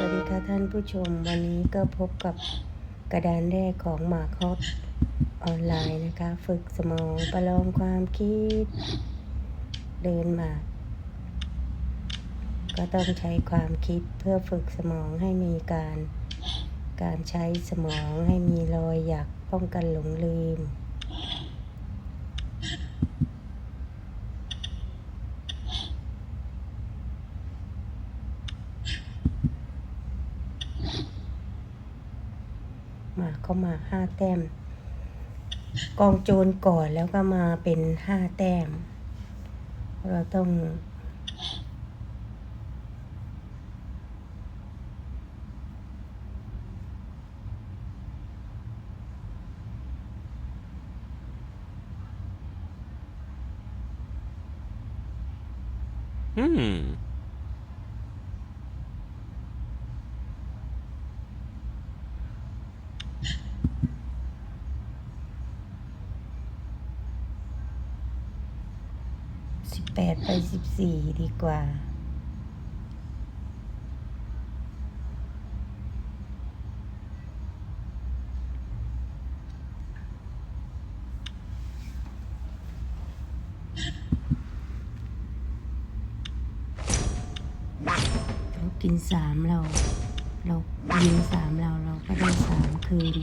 สวัสดีค่ะท่านผู้ชมวันนี้ก็พบกับกระดานแรกของหมากฮอตออนไลน์นะคะ ฝึกสมองประลองความคิด เดินหมากก็ต้องใช้ความคิดเพื่อฝึกสมองให้มีการ การใช้สมองให้มีรอยหยักป้องกันหลงลืม มาก็มา ห้าแต้ม กองโจรก่อนแล้วก็มาเป็นห้าแต้ม เราต้อง Hmm. สิบแปด ไปสิบสี่ดีกว่าเขากินสามเรา เรายิงสามเราเราก็ได้สามคืน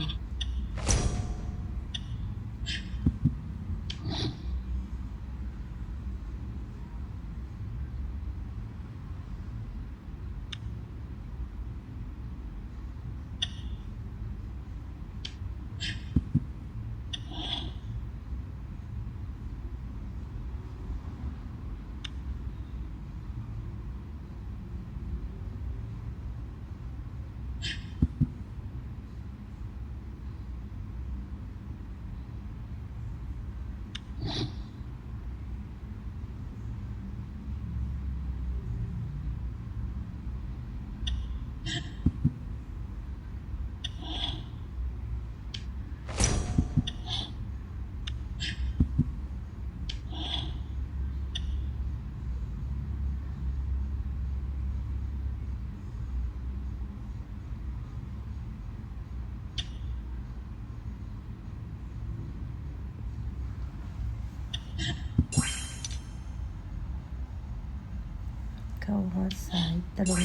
ตรง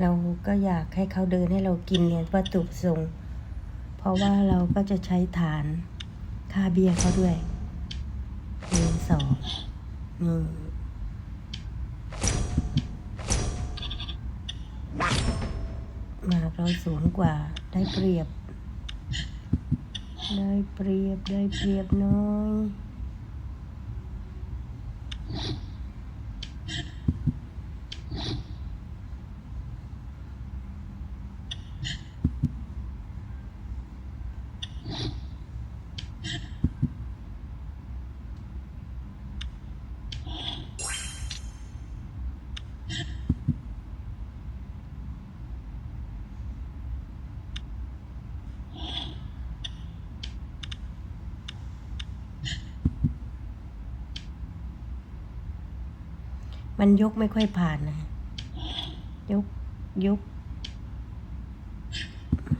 เราก็อยากให้เขาเดินให้เรากินเนี่ยวัตถุประสงค์เพราะว่าเราก็จะใช้ฐานค่าเบี้ยเขาด้วยหนึ่งสองนี่หมาเราสูงกว่าได้เปรียบ ได้เปรียบได้เปรียบน้อย มันยกไม่ค่อยผ่านนะ ยกยก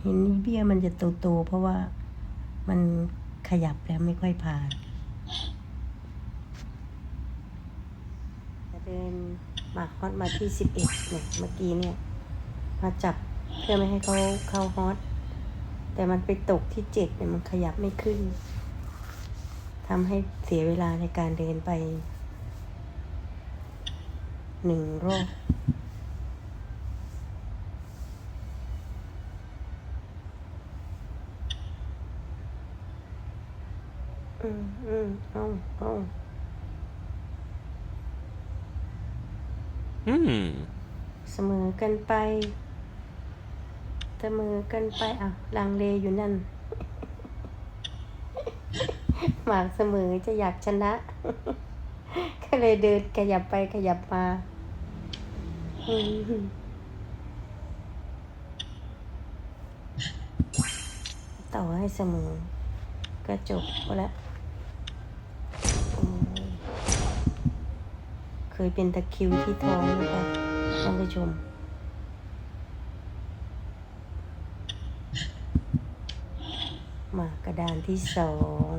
เห็นเบี้ยมันจะโตๆเพราะว่ามันขยับแล้วไม่ค่อยผ่านจะเดินมาฮอตมาที่สิบเอ็ดเนี่ยเมื่อกี้เนี่ย มาจับเพื่อไม่ให้เขาเข้าฮอตแต่มันไปตกที่เจ็ดเนี่ยมันขยับไม่ขึ้นทำให้เสียเวลาในการเดินไป หนึ่งรอบอืมอืมเอาเอา Hmm. เสมอกันไป เสมอกันไปอะลังเลอยู่นั่น หมากเสมอจะอยากชนะ ก็เลยเดินขยับไปขยับมาต่อให้เสมอกระจกแล้วเคยเป็นตะคิวที่ท้องนะคะท่านผู้ชมมากระดานที่สอง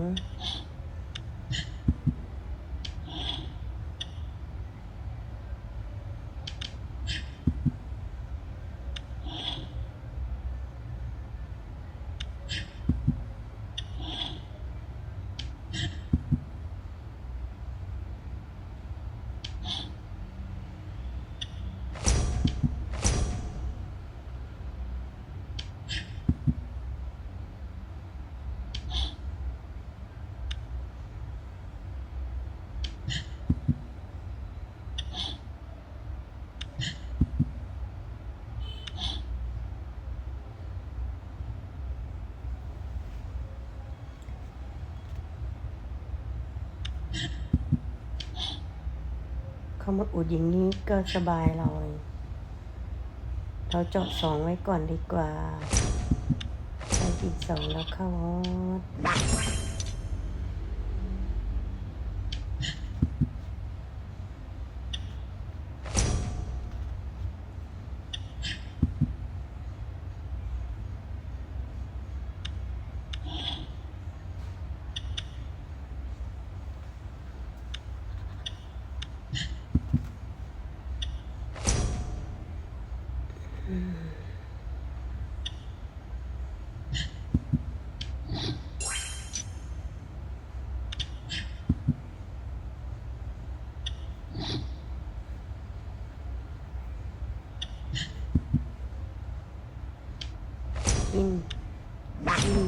เขามาอุดอย่างนี้ก็สบายเราเลยเราเจาะสองไว้ก่อนดีกว่าใช้อีกสองแล้วเข้าฮอต กินกิน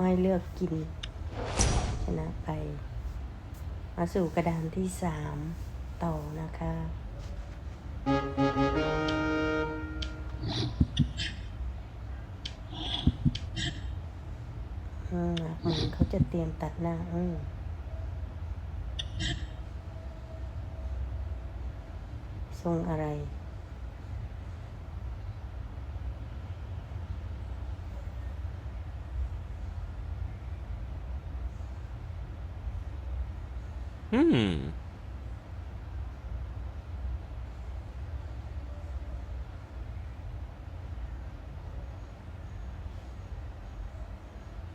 ก็ให้เลือกกิน ชนะไป มาสู่กระดานที่สามต่อนะคะ อืมเหมือนเขาจะเตรียมตัดหน้า อืมทรงอะไร Hmm.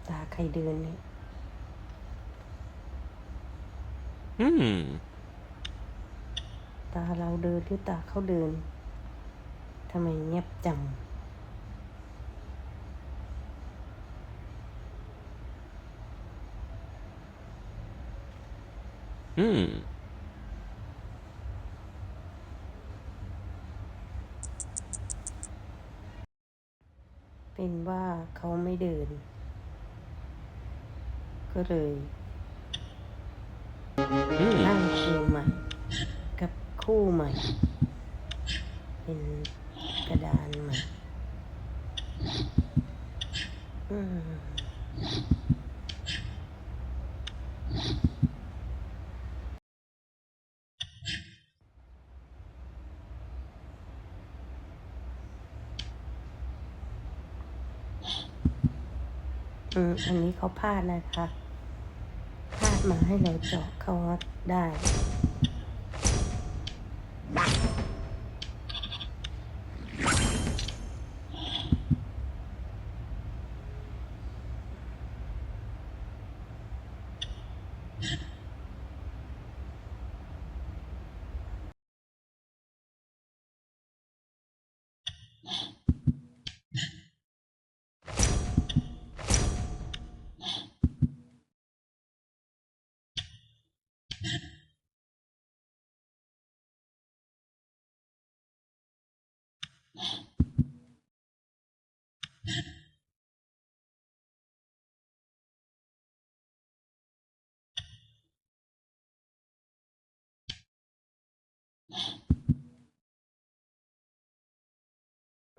ตาใครเดินเนี่ย Hmm. ตาเราเดินหรือตาเขาเดินทำไมเงียบจัง Hmm. เป็นว่าเขาไม่เดิน ก็เลย Hmm. นั่งเกมใหม่ กับคู่ใหม่ เป็นกระดานใหม่ อืม อืมอันนี้เขาพลาดนะคะ พลาดมาให้เราเจาะเขาได้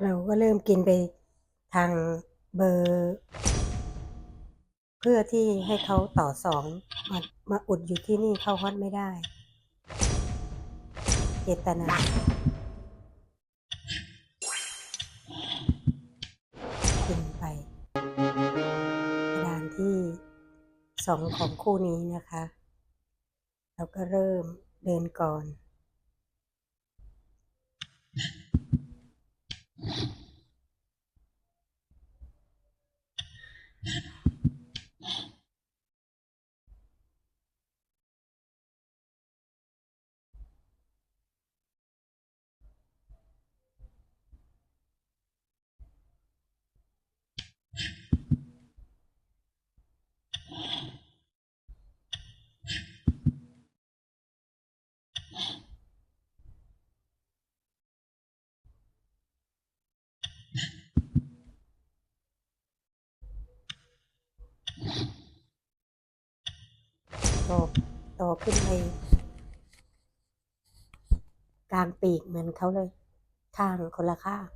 เราก็เริ่มกินไปทางเบอร์ เพื่อที่ให้เขาต่อสองมามาอุดอยู่ที่นี่เข้าฮอตไม่ได้ เจตนากินไปกระดานที่สองของคู่นี้นะคะ เราก็เริ่มเดินก่อน อ ต่อต่อขึ้นไปกลางปีกเหมือนเขาเลย ข้างคนละข้าง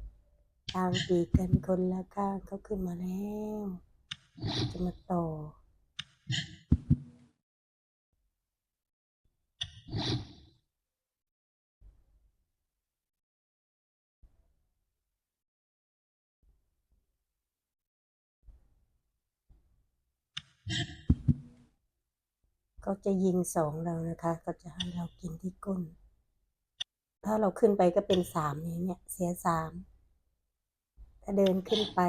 กลางปีกกันคนละข้างเขาขึ้นมาแล้ว จะมาต่อ เขาจะยิงสองเรานะคะก็จะให้เรากินที่ก้น ถ้าเราขึ้นไปก็เป็นสามอย่างเนี้ยเสียสามถ้าเดินขึ้นไป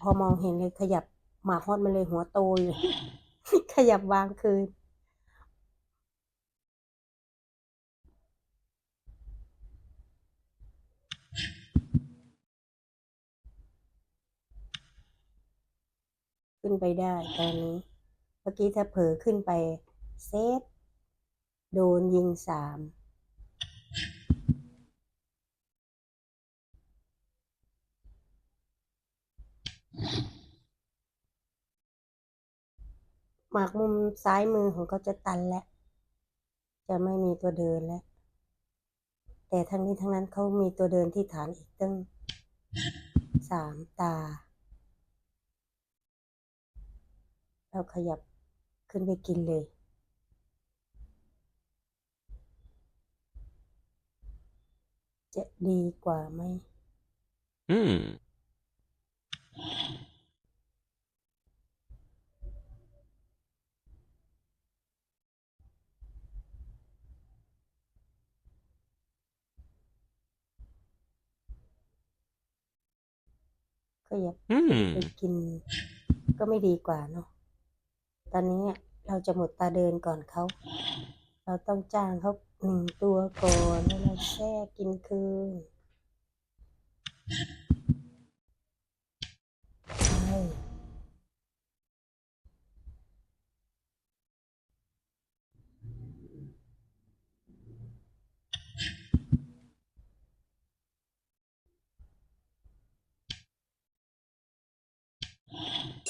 พอมองเห็นเลยขยับหมาฮอดมาเลยหัวโตอยู่ขยับวางคืนขึ้นไปได้ตอนนี้ มื่อกี้ถ้าเผลอขึ้นไปเซตโดนยิงสามหมากมุมซ้ายมือของเขาจะตันแล้ว จะไม่มีตัวเดินแล้ว แต่ทั้งนี้ทั้งนั้นเขามีตัวเดินที่ฐานอีกตั้งสามตา เราขยับ ขึ้นไปกินเลย จะดีกว่าไหม Hmm. ขยับไป Hmm. กิน ก็ไม่ดีกว่าเนาะ ตอนนี้เราจะหมดตาเดินก่อนเขา เราต้องจ้างเขาหนึ่งตัวก่อนแล้วเราแช่กินคืนใช่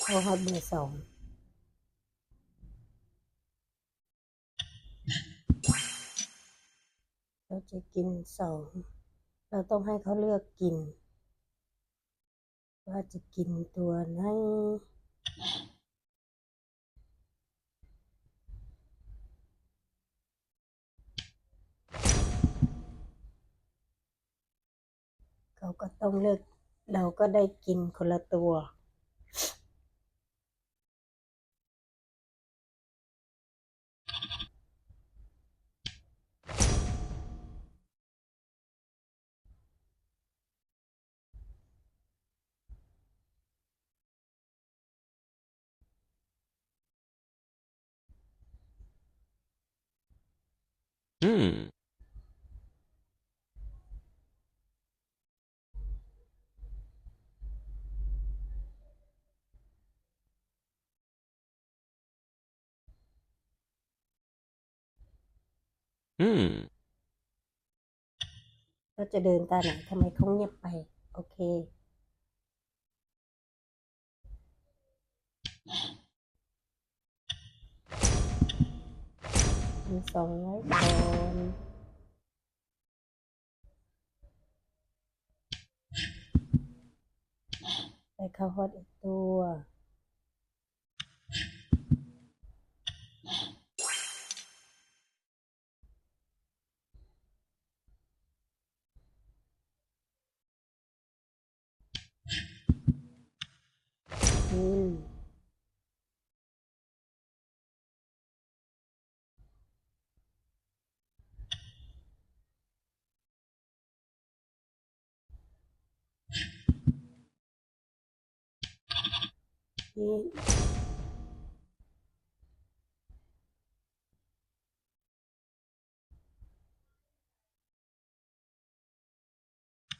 เขาฮอตเบอร์สอง จะกินสองเราต้องให้เขาเลือกกิน ว่าจะกินตัวไหนเขาก็ต้องเลือกเราก็ได้กินคนละตัว Hmm. อืมเราจะเดินตาไหนทำไมเขาเงียบไป โอเค มีสองไว้ก่อนไปเข้าฮอตอีกตัวอืม นี่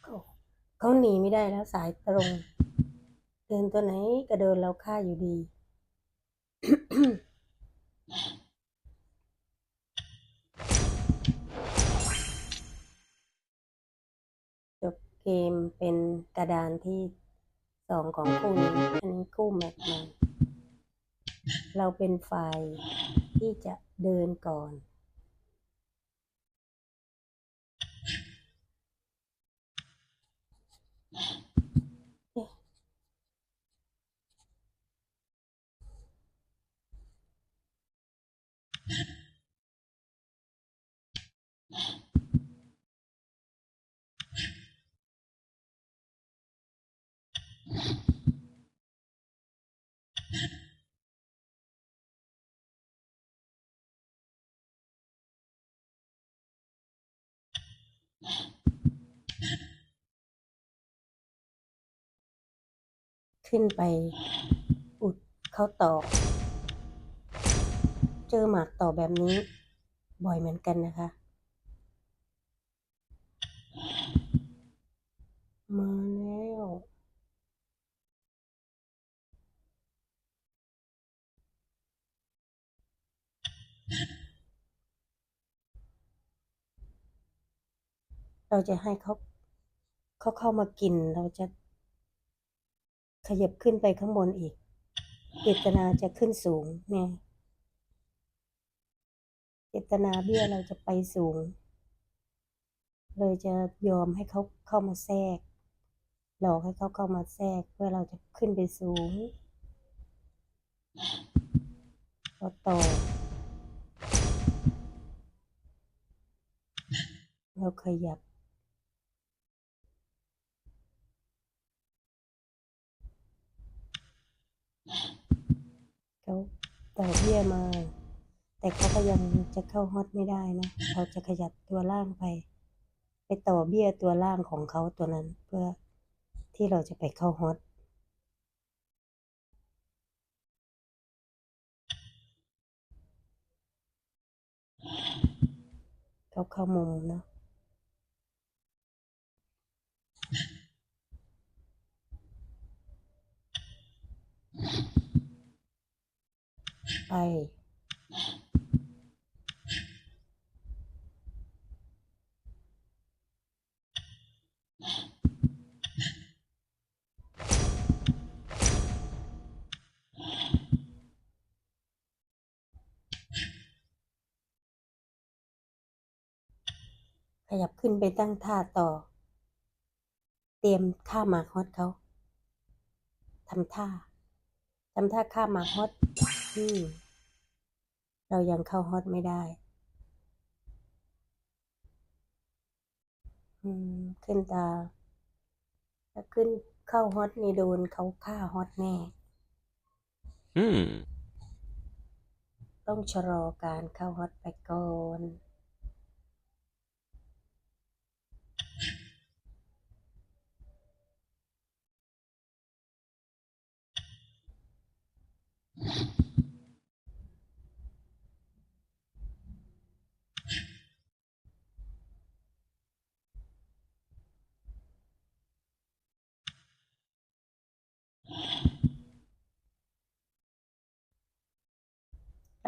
เขาเขาหนีไม่ได้แล้วสายตรง เดินตัวไหนก็เดินเราฆ่าอยู่ดี จบเกมเป็นกระดานที่ สองของคู่นี้อันนี้คู่แม็กมาเราเป็นฝ่ายที่จะเดินก่อน ขึ้นไปอุดเขาต่อ เจอหมากต่อแบบนี้ บ่อยเหมือนกันนะคะ มาแล้วเราจะให้เขาเขาเข้ามากินเราจะ ขยับขึ้นไปข้างบนอีกเจตนาจะขึ้นสูงไงเจตนาเบี้ยเราจะไปสูง เลยจะยอมให้เขาเข้ามาแทรกหลอกให้เขาเข้ามาแทรกเพื่อเราจะขึ้นไปสูงพอต่อเราขยับ เขาต่อเบี้ยมา แต่เขาก็ยังจะเข้าฮอตไม่ได้นะเราจะขยับตัวล่างไป ไปต่อเบี้ยตัวล่างของเขาตัวนั้นเพื่อที่เราจะไปเข้าฮอตเขาเข้ามุมเนาะ ไป ขยับขึ้นไปตั้งท่าต่อ เตรียมข้ามาฮอตเขาทำท่าทำท่าข้ามมาฮอต อืมเรายังเข้าฮอตไม่ได้อืมขึ้นตาถ้าขึ้นเข้าฮอตนี่โดนเขาฆ่าฮอตแน่ Hmm. ต้องชะลอการเข้าฮอตไปก่อน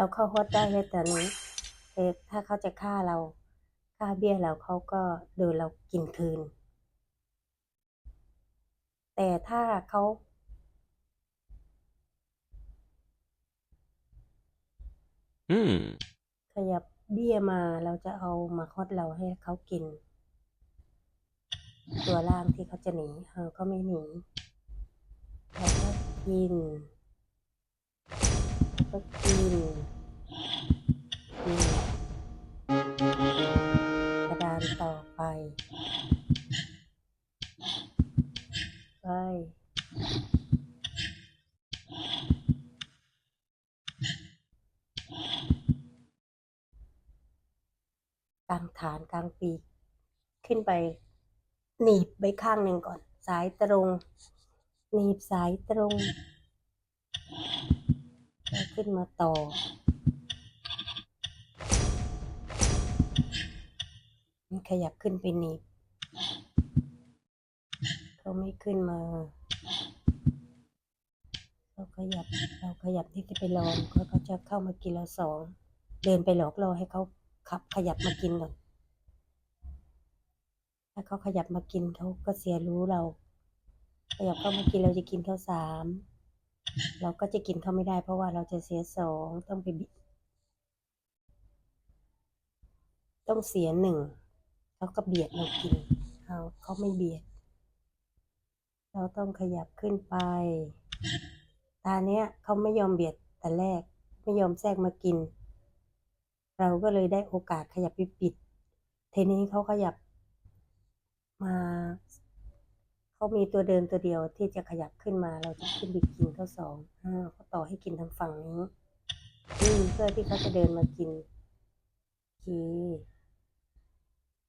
เราเข้าฮอตได้เลยแต่นี้แต่ถ้าเขาจะฆ่าเราฆ่าเบี้ยเราเขาก็โดนเรากินคืน แต่ถ้าเขา Hmm. ขยับเบี้ยมาเราจะเอามาฮอตเราให้เขากิน ตัวล่างที่เขาจะหนีเออก็ไม่หนีเราก็กิน แล้วก็กินกินกระดานต่อไปไปกลางฐานกลางปีกขึ้นไป หนีบไปข้างหนึ่งก่อน สายตรง หนีบสายตรง ขึ้นมาต่อมันขยับขึ้นไปหนีบเขาไม่ขึ้นมา เราขยับเราขยับที่จะไปลองเขาเขาจะเข้ามากินเราสอง เดินไปหลอกล่อให้เขาขับขยับมากินก่อนถ้าเขาขยับมากินเขาก็เสียรู้เรา ขยับเข้ามากินเราจะกินเขาสาม เราก็จะกินเขาไม่ได้เพราะว่าเราจะเสียสองต้องไปบิต้องเสียหนึ่งเขาก็เบียดเรากินเขาเขาไม่เบียด เราต้องขยับขึ้นไป ตาเนี้ยเขาไม่ยอมเบียดแต่แรกไม่ยอมแทรกมากิน เราก็เลยได้โอกาสขยับไปปิดทีนี้เขาขยับมา เขามีตัวเดินตัวเดียวที่จะขยับขึ้นมาเราจะขึ้นไปกินเขาสองอ่าเขาต่อให้กินทางฝั่งนี้อืมเพื่อที่เขาจะเดินมากินโอเค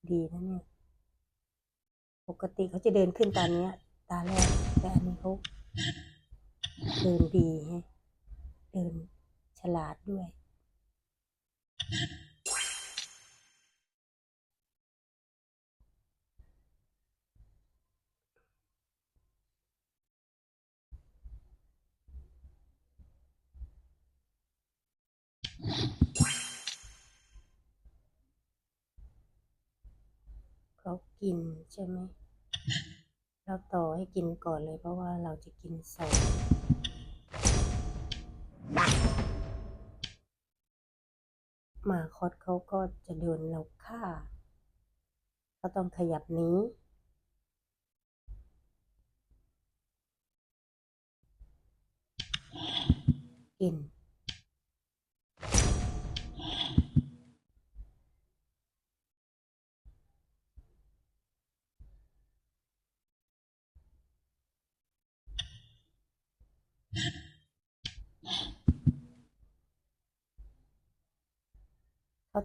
ดีนะเนี่ยปกติเขาจะเดินขึ้นตาเนี้ยตาแรกแต่อันนี้เขาเดินดีฮะเดินฉลาดด้วย กินใช่ไหมเราต่อให้กินก่อนเลยเพราะว่าเราจะกินสองหมาคอดเขาก็จะโดนเราฆ่าก็ต้องขยับนี้ กิน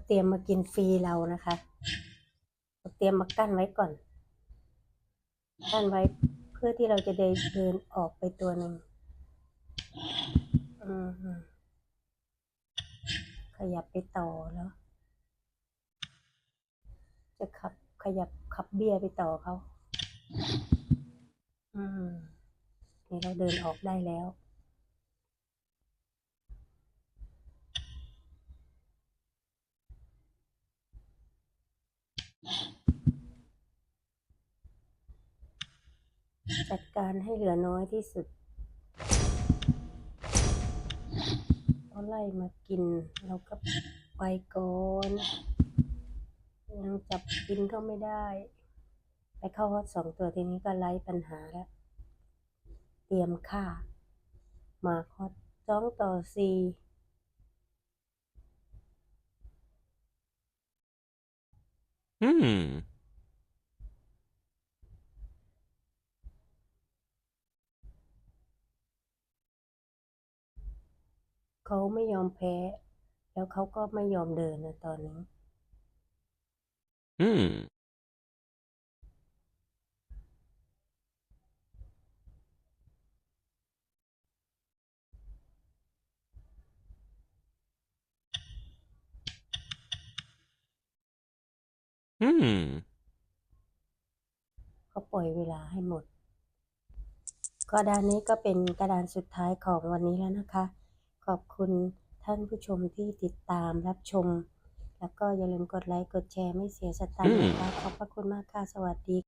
เตรียมมากินฟรีเรานะคะเขาเตรียมมากั้นไว้ก่อน กั้นไว้เพื่อที่เราจะได้เดินออกไปตัวหนึ่งขยับไปต่อแล้ว จะขับขยับขับเบี้ยไปต่อเขา อืมนี่เราเดินออกได้แล้ว จัดการให้เหลือน้อยที่สุดเขาไล่มากินเราก็ไปก่อนยังจับกินเขาไม่ได้ ไปเข้าฮอตสองตัวทีนี้ก็ไล่ปัญหาแล้วเตรียมค่ามาคอดสองต่อสี่อืม เขาไม่ยอมแพ้ แล้วเขาก็ไม่ยอมเดินนะตอนนี้ อืม อืม เขาปล่อยเวลาให้หมดกระดานนี้ก็เป็นกระดานสุดท้ายของวันนี้แล้วนะคะ ขอบคุณท่านผู้ชมที่ติดตามรับชม แล้วก็อย่าลืมกดไลค์ กดแชร์ไม่เสียสตังค์นะคะขอบพระคุณมากค่ะ สวัสดี